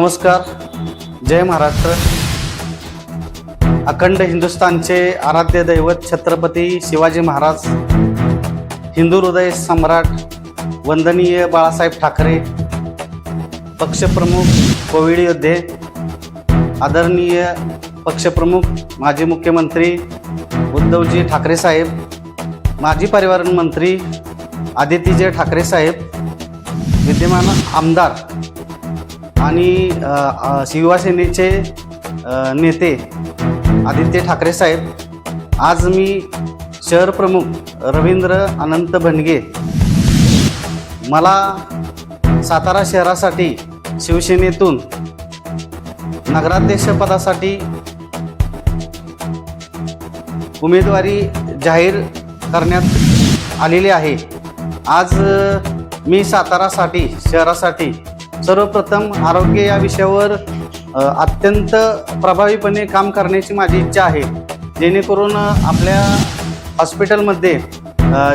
नमस्कार. जय महाराष्ट्र. अखंड हिंदुस्थानचे आराध्य दैवत छत्रपती शिवाजी महाराज हिंदू हृदय सम्राट वंदनीय बाळासाहेब ठाकरे पक्षप्रमुख कोविड योद्धे आदरणीय पक्षप्रमुख माजी मुख्यमंत्री उद्धवजी ठाकरे साहेब माजी परिवहन मंत्री आदित्यजी ठाकरे साहेब विद्यमान आमदार आणि शिवसेनेचे नेते आदित्य ठाकरे साहेब आज मी शहर प्रमुख रवींद्र अनंत भंडगे मला सातारा शहरासाठी शिवसेनेतून नगराध्यक्षपदासाठी उमेदवारी जाहीर करण्यात आलेली आहे. आज मी सातारासाठी शहरासाठी सर्वप्रथम आरोग्य या विषयावर अत्यंत प्रभावीपणे काम करण्याची माझी इच्छा आहे. जेणेकरून आपल्या हॉस्पिटलमध्ये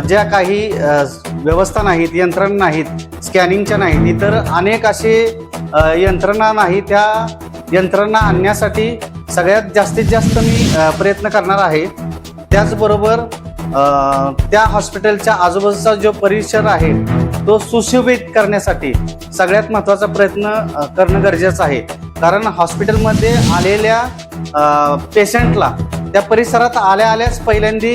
ज्या काही व्यवस्था नाहीत यंत्रणा नाहीत स्कॅनिंगच्या नाहीत इतर अनेक असे यंत्रणा नाही त्या यंत्रणा आणण्यासाठी सगळ्यात जास्तीत जास्त मी प्रयत्न करणार आहे. त्याचबरोबर त्या हॉस्पिटलच्या आजूबाजूचा जो परिसर आहे तो सुशोभित करण्यासाठी सगळ्यात महत्त्वाचा प्रयत्न करणं गरजेचं आहे. कारण हॉस्पिटलमध्ये आलेल्या पेशंटला त्या परिसरात आल्या आल्याच पहिल्यांदी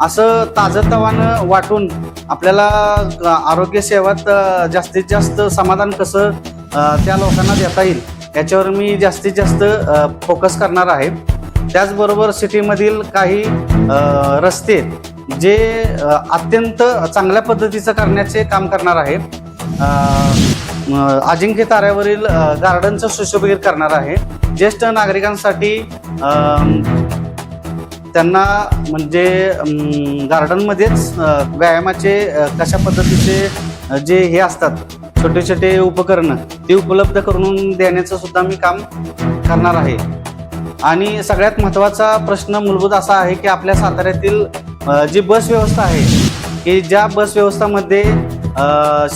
असं ताजंतवानं वाटून आपल्याला आरोग्य सेवात जास्तीत जास्त समाधान कसं त्या लोकांना देता येईल याच्यावर मी जास्तीत जास्त फोकस करणार आहे. त्याचबरोबर सिटीमधील काही रस्ते जे अत्यंत चांगल्या पद्धतीचं करण्याचे काम करणार आहे अजिंक्य ताऱ्यावरील गार्डनचं सुशोभीकरण करणार आहे. ज्येष्ठ नागरिकांसाठी त्यांना म्हणजे गार्डनमध्येच व्यायामाचे कशा पद्धतीचे जे हे असतात छोटे छोटे उपकरणं ते उपलब्ध करून देण्याचं सुद्धा मी काम करणार आहे. आणि सगळ्यात महत्त्वाचा प्रश्न मूलभूत असा आहे की आपल्या साताऱ्यातील जी बस व्यवस्था आहे की ज्या बस व्यवस्थामध्ये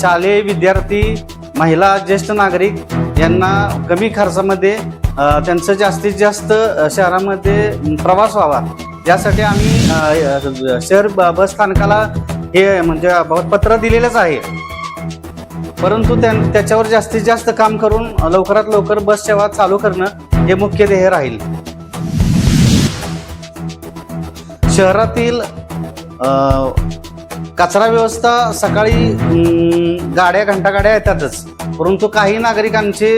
शालेय विद्यार्थी महिला ज्येष्ठ नागरिक यांना कमी खर्चामध्ये त्यांचं जास्तीत जास्त शहरामध्ये प्रवास व्हावा. यासाठी आम्ही शहर ब- बस स्थानकाला हे म्हणजे पत्र दिलेलंच आहे. परंतु त्या त्याच्यावर जास्तीत जास्त काम करून लवकरात लवकर बस सेवा चालू करणं हे मुख्य ध्येय राहील. शहरातील कचरा व्यवस्था सकाळी गाड्या घंटागाड्या येतातच. परंतु काही नागरिकांचे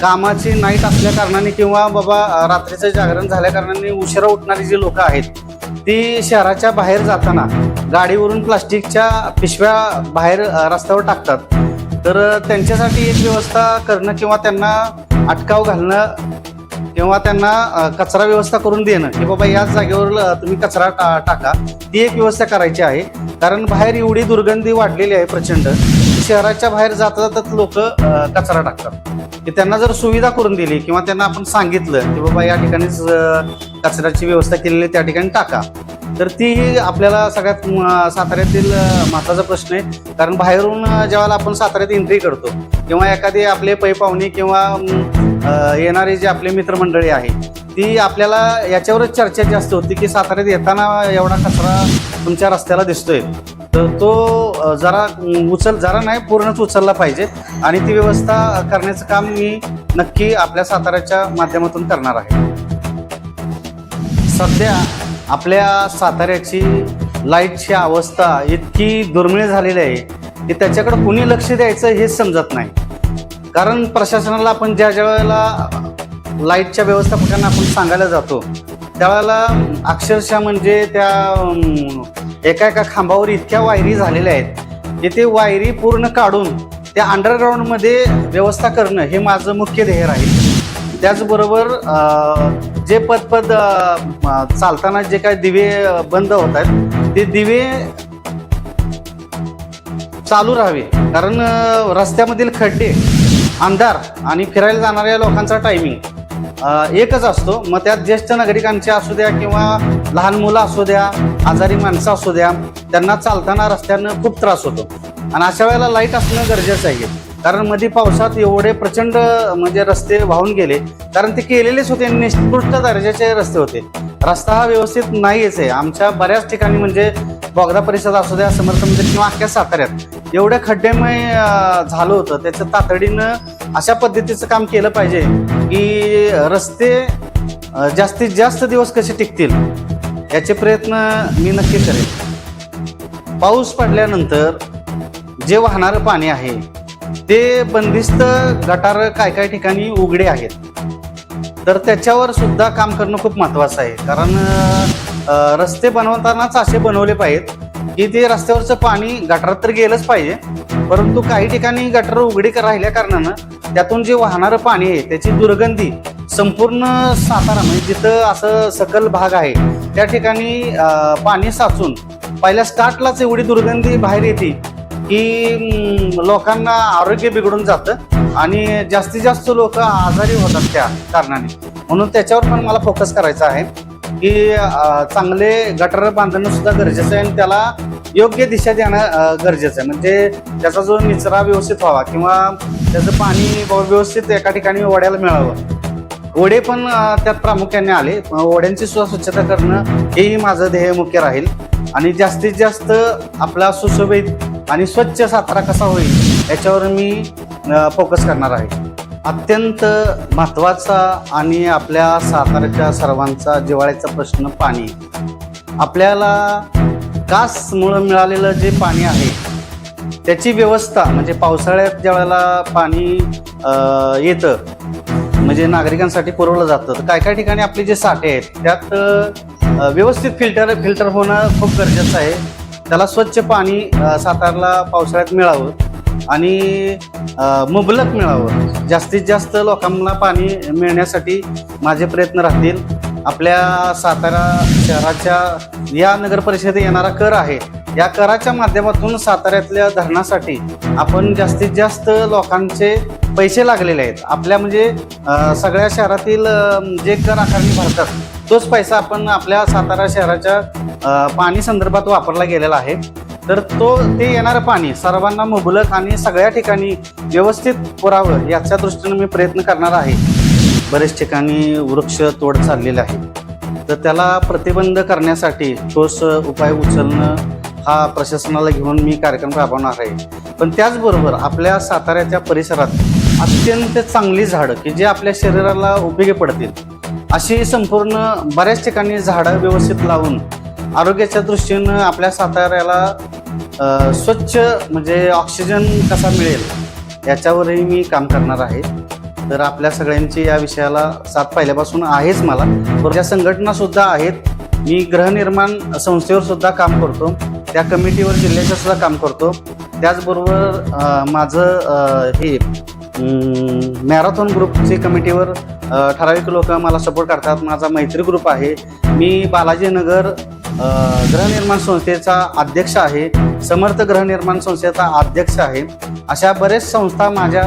कामाची नाईट असल्या कारणाने किंवा बाबा रात्रीचं जागरण झाल्या कारणाने उशिरा उठणारी जी लोकं आहेत ती शहराच्या बाहेर जाताना गाडीवरून प्लास्टिकच्या पिशव्या बाहेर रस्त्यावर टाकतात. तर त्यांच्यासाठी एक व्यवस्था करणं किंवा त्यांना अटकाव घालणं किंवा त्यांना कचरा व्यवस्था करून देणं की बाबा याच जागेवर तुम्ही कचरा टा टाका. ती एक व्यवस्था करायची आहे. कारण बाहेर एवढी दुर्गंधी वाढलेली आहे प्रचंड शहराच्या बाहेर जाता जातात लोक कचरा टाकतात. की त्यांना जर सुविधा करून दिली किंवा त्यांना आपण सांगितलं की बाबा या ठिकाणीच कचऱ्याची व्यवस्था केलेली त्या ठिकाणी टाका. तर तीही आपल्याला सगळ्यात साताऱ्यातील महत्त्वाचा प्रश्न आहे. कारण बाहेरून अ, ज्यावेळेला आपण साताऱ्यात एंट्री करतो किंवा एखादी आपले पै पाहुणे किंवा येणारी येणारे जे आपले मित्रमंडळी आहे ती आपल्याला याच्यावरच चर्चा जास्त होती की साताऱ्यात येताना एवढा कचरा तुमच्या रस्त्याला दिसतोय. तर तो जरा उचल जरा नाही पूर्णच उचलला पाहिजे. आणि ती व्यवस्था करण्याचं काम मी नक्की आपल्या साताऱ्याच्या माध्यमातून करणार आहे. सध्या आपल्या साताऱ्याची लाईटची अवस्था इतकी दुर्मिळ झालेली आहे की त्याच्याकडे कुणी लक्ष द्यायचं हेच समजत नाही. कारण प्रशासनाला आपण ज्या ज्या वेळेला लाईटच्या व्यवस्थापकांना आपण सांगायला जातो त्यावेळेला अक्षरशः म्हणजे त्या एका एका खांबावर इतक्या वायरी झालेल्या आहेत की ते वायरी पूर्ण काढून त्या अंडरग्राऊंडमध्ये व्यवस्था करणं हे माझं मुख्य ध्येय राहील. त्याचबरोबर जे पदपद चालताना जे काही दिवे बंद होत आहेत ते दिवे चालू राहावे. कारण रस्त्यामधील खड्डे अंधार आणि फिरायला जाणाऱ्या लोकांचा टायमिंग एकच असतो. मग त्यात ज्येष्ठ नागरिकांचे असू द्या किंवा लहान मुलं असू द्या आजारी माणसं असू द्या त्यांना चालताना रस्त्यानं खूप त्रास होतो. आणि अशा वेळेला लाइट असणं गरजेचं आहे. कारण मध्ये पावसात एवढे प्रचंड म्हणजे रस्ते वाहून गेले. कारण ते केलेलेच होते निकृष्ट दर्जाचे रस्ते होते. रस्ता हा व्यवस्थित नाहीच आहे. आमच्या बऱ्याच ठिकाणी म्हणजे बोगदा परिसरात असू द्या समर्थ मंदिर किंवा अख्ख्या साताऱ्यात एवढ्या खड्डेमय झालं होतं. त्याचं तातडीनं अशा पद्धतीचं काम केलं पाहिजे की रस्ते जास्तीत जास्त दिवस कसे टिकतील याचे प्रयत्न मी नक्की करेन. पाऊस पडल्यानंतर जे वाहणारं पाणी आहे ते बंदिस्त गटार काय काय ठिकाणी उघडे आहेत. तर त्याच्यावर सुद्धा काम करणं खूप महत्त्वाचं आहे. कारण रस्ते बनवतानाच असे बनवले पाहिजेत की ते रस्त्यावरचं पाणी गटारात तर गेलंच पाहिजे परंतु काही ठिकाणी गटार उघडी राहिल्या कारणानं त्यातून जे वाहणारं पाणी आहे त्याची दुर्गंधी संपूर्ण सातारा म्हणजे जिथं असं सकल भाग आहे त्या ठिकाणी पाणी साचून पहिल्या स्टार्टलाच एवढी दुर्गंधी बाहेर येते की लोकांना आरोग्य बिघडून जातं आणि जास्तीत जास्त लोक आजारी होतात त्या कारणाने. म्हणून त्याच्यावर पण मला फोकस करायचा आहे की चांगले गटर बांधणं सुद्धा गरजेचं आहे आणि त्याला योग्य दिशा देणं गरजेचं आहे. म्हणजे त्याचा जो निचरा व्यवस्थित व्हावा किंवा त्याचं पाणी व्यवस्थित एका ठिकाणी ओढ्याला मिळावं. ओढे पण त्यात प्रामुख्याने आले. अं, ओढ्यांची सुद्धा स्वच्छता करणं हेही माझं ध्येय मुख्य राहील. आणि जास्तीत जास्त आपला सुशोभित आणि स्वच्छ सातारा कसा होईल याच्यावर मी फोकस करणार आहे. अत्यंत महत्त्वाचा आणि आपल्या साताऱ्याच्या सर्वांचा जिवाळ्याचा प्रश्न पाणी. आपल्याला कासमुळं मिळालेलं जे पाणी आहे त्याची व्यवस्था म्हणजे पावसाळ्यात ज्या वेळेला पाणी येतं म्हणजे नागरिकांसाठी पुरवलं जातं तर काय काय ठिकाणी आपले जे साठे आहेत त्यात व्यवस्थित फिल्टर फिल्टर होणं खूप गरजेचं आहे. त्याला स्वच्छ पाणी सातारला पावसाळ्यात मिळावं आणि मुबलक मिळावं. जास्तीत जास्त लोकांना पाणी मिळण्यासाठी माझे प्रयत्न राहतील. आपल्या सातारा शहराच्या या नगर परिषदेत येणारा कर आहे. या कराच्या माध्यमातून साताऱ्यातल्या धरणासाठी आपण जास्तीत जास्त लोकांचे पैसे लागलेले आहेत. आपल्या म्हणजे सगळ्या शहरातील जे कर आकारणी भरतात तोच पैसा आपण आपल्या सातारा शहराच्या पाणी संदर्भात वापरला गेलेला आहे. तर तो ते येणारं पाणी सर्वांना मुबलक आणि सगळ्या ठिकाणी व्यवस्थित पुरावं याच्या दृष्टीनं मी प्रयत्न करणार आहे. बरेच ठिकाणी वृक्ष तोड चाललेले आहे तर त्याला प्रतिबंध करण्यासाठी ठोस उपाय उचलणं हा प्रशासनाला घेऊन मी कार्यक्रम राबवणार आहे. पण त्याचबरोबर आपल्या साताऱ्याच्या परिसरात अत्यंत चांगली झाडं की जे आपल्या शरीराला उपयोगी पडतील. अशी संपूर्ण बऱ्याच ठिकाणी झाडं व्यवस्थित लावून आरोग्याच्या दृष्टीनं आपल्या साताऱ्याला स्वच्छ म्हणजे ऑक्सिजन कसा मिळेल याच्यावरही मी काम करणार आहे. तर आपल्या सगळ्यांची या विषयाला साथ पहिल्यापासून आहेच मला. ज्या संघटनासुद्धा आहेत मी गृहनिर्माण संस्थेवर सुद्धा काम करतो त्या कमिटीवर जिल्ह्याच्या सुद्धा काम करतो. त्याचबरोबर माझं हे मॅरेथॉन ग्रुपची कमिटीवर ठराविक लोक मला सपोर्ट करतात. माझा मैत्री ग्रुप आहे. मी बालाजी नगर गृहनिर्माण संस्थेचा अध्यक्ष आहे. समर्थ गृहनिर्माण संस्थेचा अध्यक्ष आहे. अशा बरेच संस्था माझ्या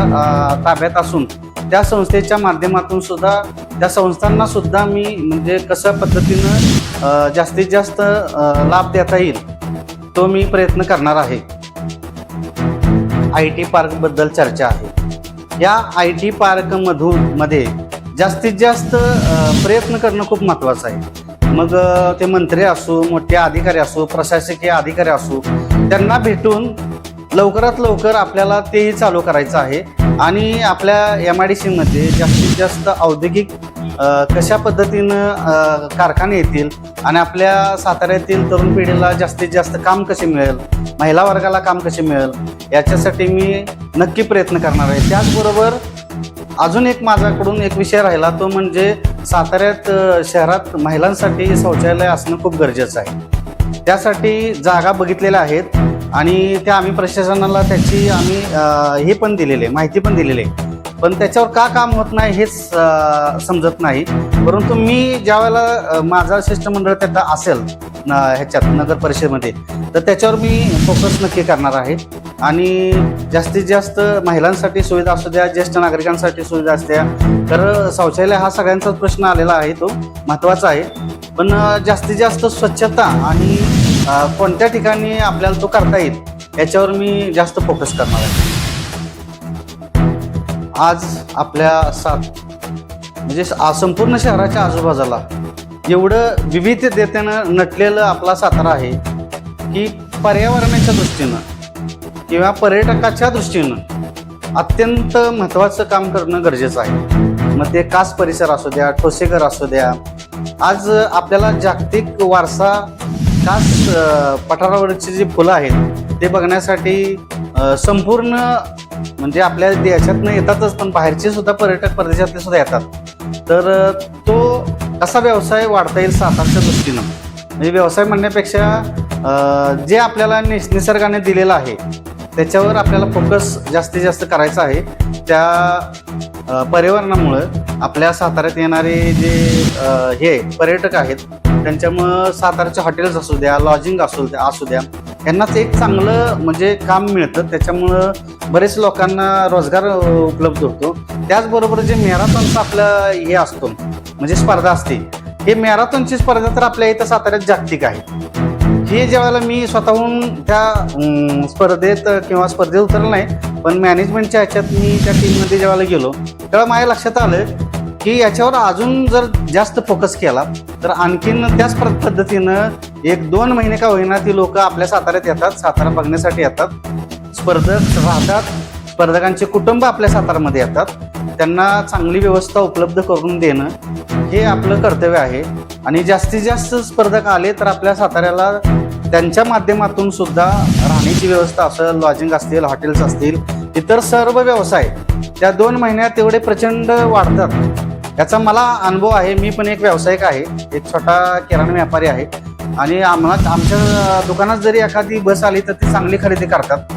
ताब्यात असून त्या संस्थेच्या माध्यमातून सुद्धा त्या संस्थांना सुद्धा मी म्हणजे कशा पद्धतीनं जास्तीत जास्त लाभ देता येईल तो मी प्रयत्न करणार आहे. आय टी पार्कबद्दल चर्चा आहे. या आय टी पार्कमधून मध्ये जास्तीत जास्त प्रयत्न करणं खूप महत्त्वाचं आहे. मग ते मंत्री असो मोठे अधिकारी असो प्रशासकीय अधिकारी असो त्यांना भेटून लवकरात लवकर आपल्याला तेही चालू करायचं आहे. आणि आपल्या एम आय डी सीमध्ये जास्तीत जास्त औद्योगिक कशा पद्धतीनं कारखाने येतील आणि आपल्या साताऱ्यातील तरुण पिढीला जास्तीत जास्त काम कसे मिळेल महिला वर्गाला काम कसे मिळेल याच्यासाठी मी नक्की प्रयत्न करणार आहे. त्याचबरोबर अजून एक माझ्याकडून एक विषय राहिला तो म्हणजे साताऱ्यात शहरात महिलांसाठी शौचालय असणं खूप गरजेचं आहे. त्यासाठी जागा बघितलेल्या आहेत आणि त्या आम्ही प्रशासनाला त्याची आम्ही हे पण दिलेले माहिती पण दिलेली आहे. पण त्याच्यावर का काम होत नाही हेच समजत नाही. परंतु मी ज्यावेळेला माझा शिष्टमंडळ त्याचा असेल न ह्याच्यात नगर परिषदेमध्ये तर त्याच्यावर मी फोकस नक्की करणार आहे. आणि जास्तीत जास्त महिलांसाठी सुविधा असू द्या ज्येष्ठ नागरिकांसाठी सुविधा असत्या तर शौचालय हा सगळ्यांचाच प्रश्न आलेला आहे तो महत्त्वाचा आहे. पण जास्तीत जास्त स्वच्छता आणि कोणत्या ठिकाणी आपल्याला तो करता येईल याच्यावर मी जास्त फोकस करणार आहे. आज आपल्या सात म्हणजे संपूर्ण शहराच्या आजूबाजूला एवढं विविधतेनं नटलेलं आपला सातारा आहे की पर्यावरणाच्या दृष्टीनं किंवा पर्यटकाच्या दृष्टीनं अत्यंत महत्त्वाचं काम करणं गरजेचं आहे. मग ते कास परिसर असू द्या ठोसेकर असू द्या. आज आपल्याला जागतिक वारसा कास पठारावरची जी फुलं आहेत ते बघण्यासाठी संपूर्ण म्हणजे आपल्या देशातनं येतातच पण बाहेरचे सुद्धा पर्यटक परदेशातले सुद्धा येतात. तर तो कसा व्यवसाय वाढता येईल सातारच्या दृष्टीनं? म्हणजे व्यवसाय म्हणण्यापेक्षा जे आपल्याला निसर्गाने दिलेलं आहे त्याच्यावर आपल्याला फोकस जास्तीत जास्त करायचा आहे. त्या पर्यावरणामुळं आपल्या साताऱ्यात येणारे जे हे पर्यटक आहेत त्यांच्यामुळं साताऱ्याचे हॉटेल्स असू द्या लॉजिंग असू द्या असू द्या यांनाच एक चांगलं म्हणजे काम मिळतं. त्याच्यामुळं बरेच लोकांना रोजगार उपलब्ध होतो. त्याचबरोबर जे मॅरेथॉनचं आपलं हे असतो म्हणजे स्पर्धा असते. हे मॅराथॉनची स्पर्धा तर आपल्या इथं साताऱ्यात जागतिक आहे. हे ज्यावेळेला मी स्वतःहून त्या स्पर्धेत किंवा स्पर्धेत उतरलं नाही पण मॅनेजमेंटच्या ह्याच्यात मी त्या टीममध्ये ज्यावेळेला गेलो तेव्हा माझ्या लक्षात आलं की याच्यावर अजून जर जास्त फोकस केला तर आणखीन त्याच प्र- पद्धतीनं एक दोन महिने का होईना ती लोक आपल्या साताऱ्यात येतात सातारा बघण्यासाठी येतात. स्पर्धक राहतात. स्पर्धकांचे कुटुंब आपल्या सातारामध्ये येतात. त्यांना चांगली व्यवस्था उपलब्ध करून देणं हे आपलं कर्तव्य आहे. आणि जास्तीत जास्त स्पर्धक आले तर आपल्या साताऱ्याला त्यांच्या माध्यमातून सुद्धा राहण्याची व्यवस्था असेल लॉजिंग असतील हॉटेल्स असतील इतर सर्व व्यवसाय त्या दोन महिन्यात एवढे प्रचंड वाढतात. याचा मला अनुभव आहे. मी पण एक व्यावसायिक आहे. एक छोटा किराणा व्यापारी आहे. आणि आम्हाला आमच्या दुकानात जरी एखादी बस आली तर ती चांगली खरेदी करतात.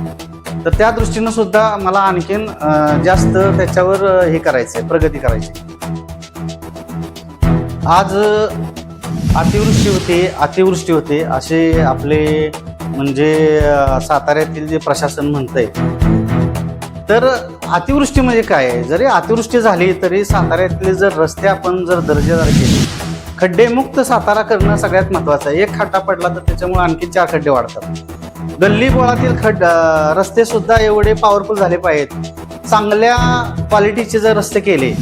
तर त्या दृष्टीनं सुद्धा मला आणखीन जास्त त्याच्यावर हे करायचं आहे प्रगती करायची आज अतिवृष्टी होते अतिवृष्टी होते असे आपले म्हणजे साताऱ्यातील जे प्रशासन म्हणतंय. तर अतिवृष्टी म्हणजे काय? आहे? जरी अतिवृष्टी झाली तरी साताऱ्यातले जर रस्ते आपण जर दर्जेदार केले खड्डेमुक्त सातारा करणं सगळ्यात महत्वाचं आहे. एक खड्डा पडला तर त्याच्यामुळे आणखी चार खड्डे वाढतात. गल्ली बोळातील खड्ड रस्ते सुद्धा एवढे पॉवरफुल झाले पाहिजेत. चांगल्या क्वालिटीचे जर रस्ते केले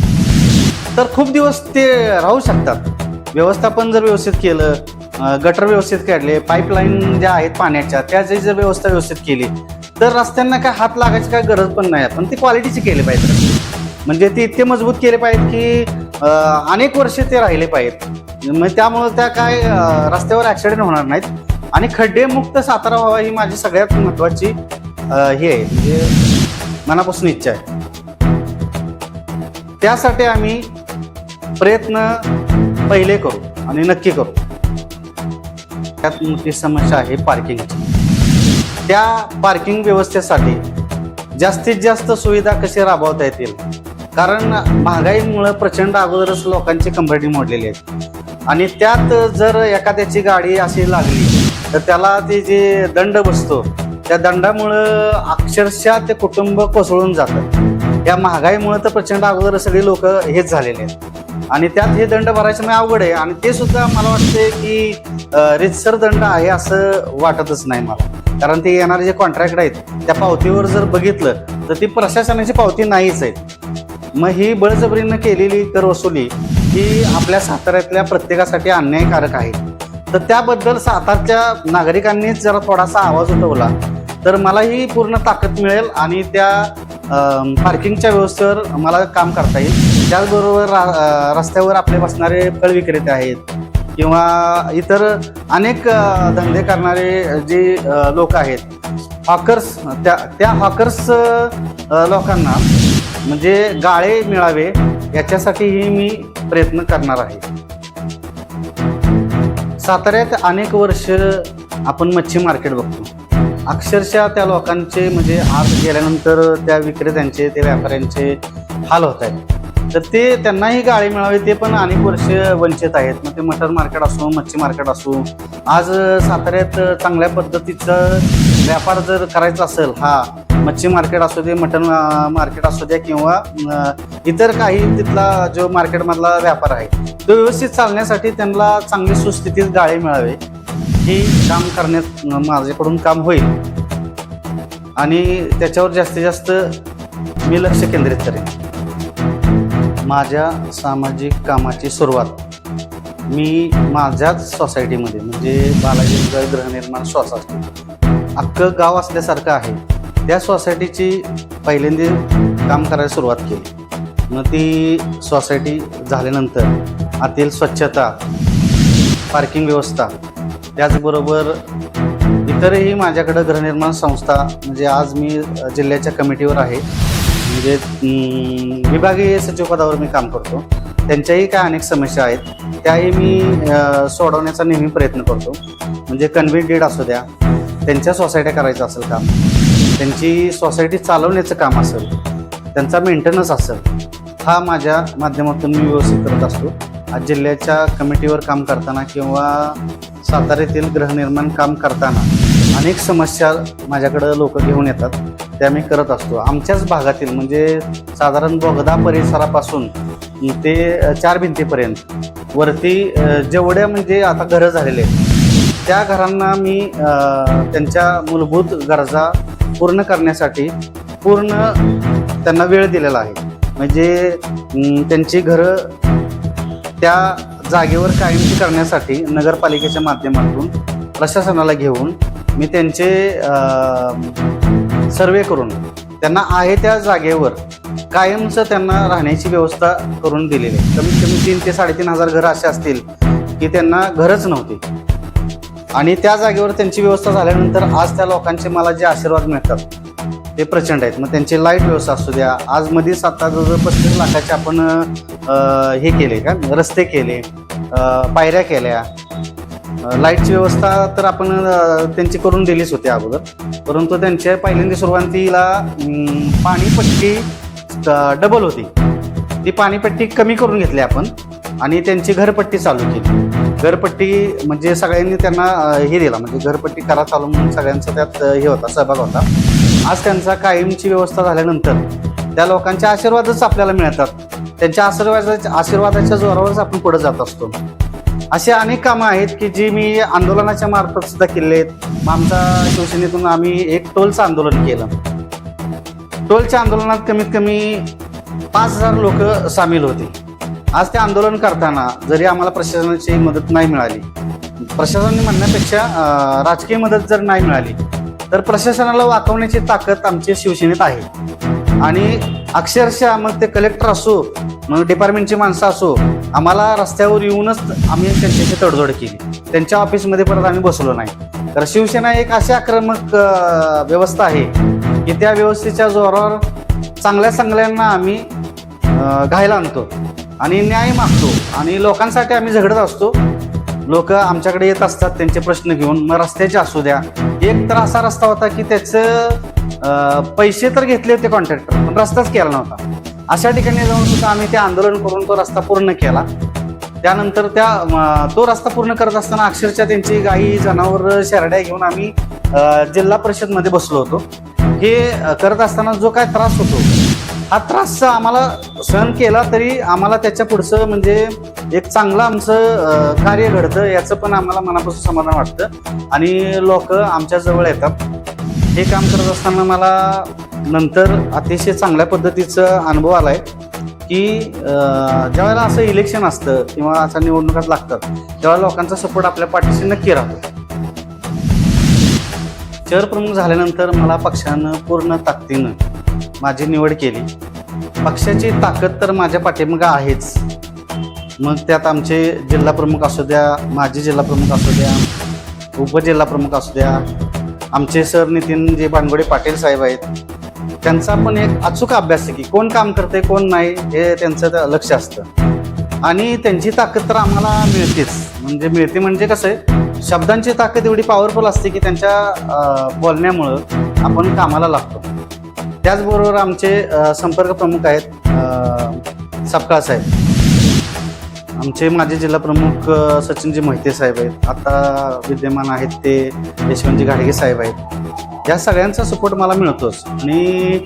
तर खूप दिवस ते राहू शकतात. व्यवस्थापन जर व्यवस्थित केलं गटर व्यवस्थित काढले पाईपलाईन ज्या आहेत पाण्याच्या त्याची जर व्यवस्था व्यवस्थित केली तर रस्त्यांना काय हात लागायची काय गरज पण नाही पण ती क्वालिटीचे केले पाहिजेत. म्हणजे ते इतके मजबूत केले पाहिजेत की अनेक वर्षे ते राहिले पाहिजेत. मग त्यामुळं त्या काय रस्त्यावर ॲक्सिडेंट होणार नाहीत. आणि खड्डेमुक्त सातारा व्हावा ही माझी सगळ्यात महत्त्वाची हे आहे. म्हणजे मनापासून इच्छा आहे. त्यासाठी आम्ही प्रयत्न पहिले करू आणि नक्की करू. त्यात मोठी समस्या आहे पार्किंगची. त्या पार्किंग व्यवस्थेसाठी जास्तीत जास्त सुविधा कशी राबवता येतील? कारण महागाईमुळं प्रचंड अगोदरच लोकांची कंबरडी मोडलेली आहे आणि त्यात जर एखाद्याची गाडी अशी लागली तर त्याला ते जे दंड बसतो त्या दंडामुळं अक्षरशः ते कुटुंब कोसळून जातं. या महागाईमुळं तर प्रचंड अगोदर सगळे लोक हेच झालेले आहेत. आणि त्यात हे दंड भरायचं म्हणजे अवघड आहे. आणि ते सुद्धा मला वाटते की रितसर दंड आहे असं वाटतच नाही मला. कारण ते येणारे जे कॉन्ट्रॅक्ट आहेत त्या पावतीवर जर बघितलं तर ती प्रशासनाची पावती नाहीच आहे मग ही बळजबरीनं केलेली कर वसुली ही आपल्या साताऱ्यातल्या प्रत्येकासाठी अन्यायकारक आहे. तर त्याबद्दल सातारच्या नागरिकांनीच जरा थोडासा आवाज उठवला. तर मलाही पूर्ण ताकद मिळेल आणि त्या पार्किंगच्या व्यवस्थेवर मला काम करता येईल. त्याचबरोबर रा रस्त्यावर आपले बसणारे फळ विक्रेते आहेत किंवा इतर अनेक धंदे करणारे जे लोक आहेत. हॉकर्स त्या त्या हॉकर्स लोकांना म्हणजे गाळे मिळावे याच्यासाठीही मी प्रयत्न करणार आहे. साताऱ्यात अनेक वर्ष आपण मच्छी मार्केट बघतो. अक्षरशः त्या लोकांचे म्हणजे आज गेल्यानंतर त्या विक्रेत्यांचे ते व्यापाऱ्यांचे हाल होत आहेत. तर ते त्यांनाही गाळे मिळावी ते पण अनेक वर्ष वंचित आहेत. मग ते मटर मार्केट असो मच्छी मार्केट असो आज साताऱ्यात चांगल्या पद्धतीचा व्यापार जर करायचा असेल हा मच्छी मार्केट असू दे मटण मार्केट असू द्या किंवा इतर काही तिथला जो मार्केटमधला व्यापार आहे तो व्यवस्थित चालण्यासाठी त्यांना चांगली सुस्थितीत गाळे मिळावे. ही काम करण्यात माझ्याकडून काम होईल. आणि त्याच्यावर जास्तीत जास्त मी लक्ष केंद्रित करेन. माझ्या सामाजिक कामाची सुरुवात मी माझ्याच सोसायटीमध्ये म्हणजे बालाजी नगर गृहनिर्माण असतो अख्खं गाव असल्यासारखं आहे. त्या सोसायटीची पहिल्यांदा काम करायला सुरुवात केली. मग ती सोसायटी झाल्यानंतर आतील स्वच्छता पार्किंग व्यवस्था त्याचबरोबर इतरही माझ्याकडं गृहनिर्माण संस्था म्हणजे आज मी जिल्ह्याच्या कमिटीवर आहे. म्हणजे विभागीय सचिव पदावर मी काम करतो. त्यांच्याही काय अनेक समस्या आहेत त्याही मी सोडवण्याचा नेहमी प्रयत्न करतो. म्हणजे कन्व्हिट डेट असू द्या त्यांच्या सोसायट्या करायचं असेल काम. त्यांची सोसायटी चालवण्याचं काम असेल त्यांचा मेंटेनन्स असेल हा माझ्या माध्यमातून मी व्यवस्थित करत असतो. आज जिल्ह्याच्या कमिटीवर काम करताना किंवा साताऱ्यातील गृहनिर्माण काम करताना अनेक समस्या माझ्याकडं लोक घेऊन येतात त्या मी करत असतो. आमच्याच भागातील म्हणजे साधारण बोगदा परिसरापासून ते चार भिंतीपर्यंत वरती जेवढ्या म्हणजे आता घरं झालेले आहेत त्या घरांना मी त्यांच्या मूलभूत गरजा पूर्ण करण्यासाठी पूर्ण त्यांना वेळ दिलेला आहे. म्हणजे त्यांची घरं त्या जागेवर कायमची करण्यासाठी नगरपालिकेच्या माध्यमातून प्रशासनाला घेऊन मी त्यांचे सर्वे करून त्यांना आहे त्या जागेवर कायमचं त्यांना राहण्याची व्यवस्था करून दिलेली आहे. कमीत कमी तीन ते साडेतीन हजार घरं असे असतील की त्यांना घरच नव्हती. आणि त्या जागेवर त्यांची व्यवस्था झाल्यानंतर आज त्या लोकांचे मला जे आशीर्वाद मिळतात ते प्रचंड आहेत. मग त्यांची लाइट व्यवस्था असू द्या. आज मध्येच आता जवळजवळ पस्तीस लाखाचे आपण हे केले का? रस्ते केले पायऱ्या केल्या. लाईटची व्यवस्था तर आपण त्यांची करून दिलीच होती अगोदर. परंतु त्यांच्या पहिल्यांदा सुरुवातीला पाणीपट्टी डबल होती. ती पाणीपट्टी कमी करून घेतली आपण. आणि त्यांची घरपट्टी चालू केली. घरपट्टी म्हणजे सगळ्यांनी त्यांना हे दिला. म्हणजे घरपट्टी करा चालू म्हणून सगळ्यांचा त्यात हे होता सहभाग होता. आज त्यांचा कायमची व्यवस्था झाल्यानंतर त्या लोकांचे आशीर्वादच आपल्याला मिळतात. त्यांच्या आशीर्वादाच्या आशीर्वादाच्या जोरावरच आपण पुढे जात असतो. असे अनेक कामं आहेत की जी मी आंदोलनाच्या मार्फत सुद्धा केले आहेत. आमच्या शिवसेनेतून आम्ही एक टोलचं आंदोलन केलं. टोलच्या आंदोलनात कमीत कमी पाच हजार लोक सामील होते. आज ते आंदोलन करताना जरी आम्हाला प्रशासनाची मदत नाही मिळाली प्रशासनाने म्हणण्यापेक्षा राजकीय मदत जर नाही मिळाली तर प्रशासनाला वाकवण्याची ताकद आमच्या शिवसेनेत आहे. आणि अक्षरशः मग ते कलेक्टर असो मग डिपार्टमेंटची माणसं असो आम्हाला रस्त्यावर येऊनच आम्ही त्यांच्याशी तडजोड केली. त्यांच्या ऑफिसमध्ये परत आम्ही बसलो नाही. तर शिवसेना एक अशी आक्रमक व्यवस्था आहे की त्या व्यवस्थेच्या जोरावर चांगल्या चांगल्यांना आम्ही घायला आणतो. आणि न्याय मागतो. आणि लोकांसाठी आम्ही झगडत असतो. लोक आमच्याकडे येत असतात त्यांचे प्रश्न घेऊन मग रस्त्याचे असू द्या. एक तर असा रस्ता होता की त्याचं पैसे तर घेतले होते कॉन्ट्रॅक्टर पण रस्ताच केला नव्हता. अशा ठिकाणी जाऊन सुद्धा आम्ही ते आंदोलन करून तो रस्ता पूर्ण केला. त्यानंतर त्या तो रस्ता पूर्ण करत असताना अक्षरशः त्यांची गाई जनावर शेरड्या घेऊन आम्ही जिल्हा परिषदमध्ये बसलो होतो. हे करत असताना जो काय त्रास होतो हा त्रास आम्हाला सहन केला तरी आम्हाला त्याच्या पुढचं म्हणजे एक चांगलं आमचं कार्य घडतं याचं पण आम्हाला मनापासून समाधान वाटतं. आणि लोक आमच्याजवळ येतात. हे काम करत असताना मला नंतर अतिशय चांगल्या पद्धतीचा अनुभव आलाय की ज्यावेळेला असं इलेक्शन असतं किंवा अशा निवडणुकात लागतात तेव्हा लोकांचा सपोर्ट आपल्या पाठीशी नक्की राहतो. शहर प्रमुख झाल्यानंतर मला पक्षानं पूर्ण ताकदीनं माझी निवड केली. पक्षाची ताकद तर माझ्या पाठीमागं आहेच. मग त्यात आमचे जिल्हा प्रमुख असू द्या माजी जिल्हा प्रमुख असू द्या उपजिल्हा प्रमुख असू द्या आमचे सर नितीन जे भानगोडे पाटील साहेब आहेत त्यांचा पण एक अचूक अभ्यास आहे की कोण काम करते कोण नाही हे त्यांचं त्या लक्ष असतं. आणि त्यांची ताकद तर आम्हाला मिळतेच. म्हणजे मिळते म्हणजे कसं आहे शब्दांची ताकद एवढी पॉवरफुल असते की त्यांच्या बोलण्यामुळं आपण कामाला लागतो. त्याचबरोबर आमचे संपर्क प्रमुख आहेत सपकाळ साहेब. आमचे माजी जिल्हा प्रमुख सचिनजी मोहिते साहेब आहेत. आता विद्यमान आहेत ते यशवंतजी घाडगे साहेब आहेत. या सगळ्यांचा सपोर्ट मला मिळतोच. आणि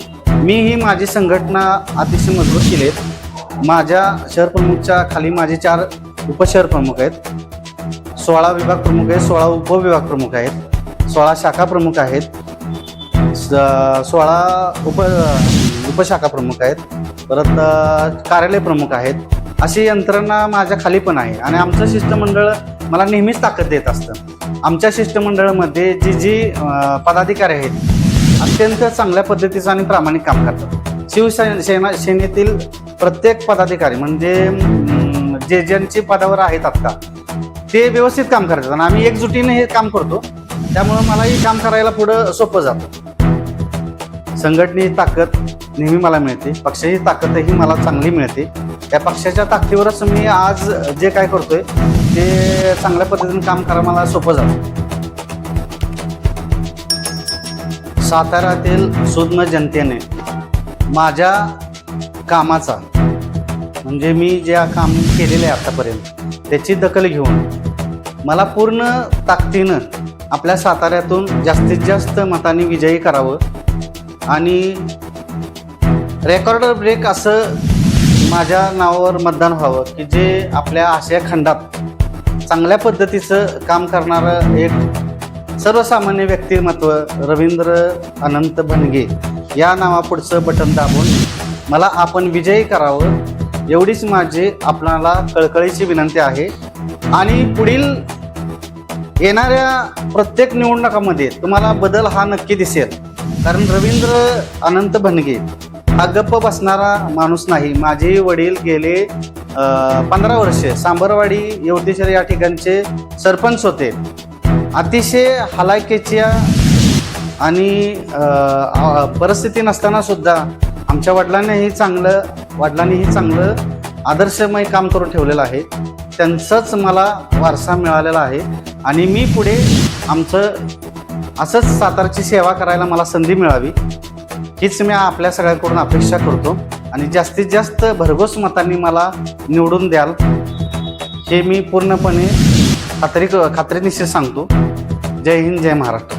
मी ही माझी संघटना अतिशय मजबूत केली आहेत माझ्या शहर प्रमुखच्या खाली माझे चार उपशहर प्रमुख आहेत. सोळा विभाग प्रमुख आहेत सोळा उपविभाग प्रमुख आहेत. सोळा शाखा प्रमुख आहेत. सोळा उप उपशाखा प्रमुख आहेत. परत कार्यालय प्रमुख आहेत. अशी यंत्रणा माझ्या खाली पण आहे. आणि आमचं शिष्टमंडळ मला नेहमीच ताकद देत असतं. आमच्या शिष्टमंडळामध्ये जी जी पदाधिकारी आहेत अत्यंत चांगल्या पद्धतीचं आणि प्रामाणिक काम करतात. शिवसेना सेना सेनेतील प्रत्येक पदाधिकारी म्हणजे जे ज्यांची पदावर आहेत आत्ता ते व्यवस्थित काम करतात. आणि आम्ही एकजुटीने हे काम करतो. त्यामुळं मलाही काम करायला पुढं सोपं जातं. संघटनेची ताकद नेहमी मला मिळते पक्षाची ताकदही मला चांगली मिळते. त्या पक्षाच्या ताकदीवरच मी आज जे काय करतोय ते चांगल्या पद्धतीने काम करायला मला सोपं जातं. साताऱ्यातील सुज्ञ जनतेने माझ्या कामाचा म्हणजे मी जे काम केलेलं आहे आतापर्यंत त्याची दखल घेऊन मला पूर्ण ताकदीनं आपल्या साताऱ्यातून जास्तीत जास्त मतांनी विजयी करावं आणि रेकॉर्डर ब्रेक असं माझ्या नावावर मतदान व्हावं की जे आपल्या आशिया खंडात चांगल्या पद्धतीचं काम करणारं एक सर्वसामान्य व्यक्तिमत्व रवींद्र अनंत भनगे या नावापुढचं बटन दाबून मला आपण विजयी करावं एवढीच माझी आपणाला कळकळीची विनंती आहे. आणि पुढील येणाऱ्या प्रत्येक निवडणुकामध्ये तुम्हाला बदल हा नक्की दिसेल. कारण रवींद्र अनंत भनगे हा गप्प बसणारा माणूस नाही. माझे वडील गेले पंधरा वर्षे. सांबरवाडी यवतेश्वर या ठिकाणचे सरपंच होते. अतिशय हलाखीच्या आणि परिस्थिती नसताना सुद्धा आमच्या वडिलांनीही चांगलं वडिलांनीही चांगलं आदर्शमय काम करून ठेवलेलं आहे. त्यांचाच मला वारसा मिळालेला आहे. आणि मी पुढे आमचं असंच सातारची सेवा करायला मला संधी मिळावी हीच मी आपल्या सगळ्यांकडून अपेक्षा करतो. आणि जास्तीत जास्त भरघोस मतांनी मला निवडून द्याल हे मी पूर्णपणे खात्री खात्रीनिश्चित सांगतो. जय हिंद जय महाराष्ट्र.